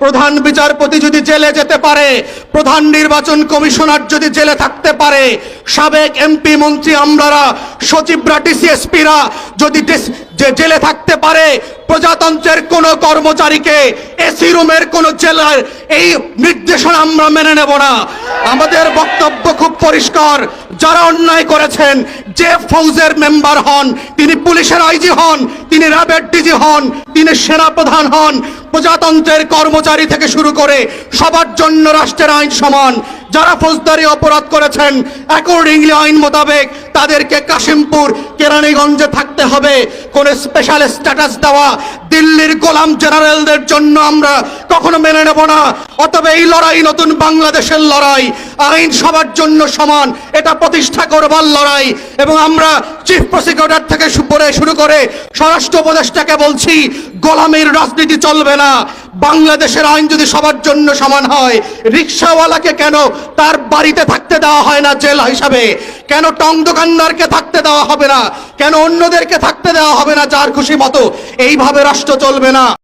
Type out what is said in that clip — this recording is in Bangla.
প্রধান বিচারপতি যদি জেলে যেতে পারে, প্রধান নির্বাচন কমিশনার যদি জেলে থাকতে পারে, সাবেক এমপি মন্ত্রী আমলারা, সচিবরা টিসিএসপিরা যদি জেলে থাকতে পারে, প্রজাতন্ত্রের কোন কর্মচারীকে এসি রুমের কোন জেলার এই নির্দেশনা আমরা মেনে নেব না। আমাদের বক্তব্য খুব পরিষ্কার, যারা অন্যায় করেছেন, যে ফৌজের মেম্বার হন, তিনি পুলিশের আইজি হন, তিনি র্যাবের ডিজি হন, তিনি সেনা প্রধান হন, প্রজাতন্ত্রের কর্মচারী থেকে শুরু করে সবার জন্য রাষ্ট্রের আইন সমান যারা ফৌজদারি অপরাধ করেছেন অ্যাকর্ডিংলি আইন মোতাবেক তাদেরকে কাশিমপুর, কেরানীগঞ্জে থাকতে হবে। কোন স্পেশাল স্ট্যাটাস দেওয়া দিল্লির গোলাম জেনারেলদের জন্য আমরা কখনো মেনে নেব না। অতএব এই লড়াই নতুন বাংলাদেশের লড়াই। আইন সবার জন্য সমান। এটা প্রতিষ্ঠা করবার লড়াই। এবং আমরা চিফ প্রসিকিউটর থেকে শুরু করে স্বরাষ্ট্র উপদেষ্টাকে বলছি, গোলামের রাজনীতি চলবে না। বাংলাদেশের আইন যদি সবার জন্য সমান হয়, রিক্সাওয়ালাকে কেন তার বাড়িতে থাকতে দেওয়া হয় না জেল হিসাবে? কেন টং দোকানদারকে থাকতে দেওয়া হবে না? কেন অন্যদেরকে থাকতে দেওয়া হবে না যার খুশি মতো? এইভাবে রাষ্ট্র চলবে না।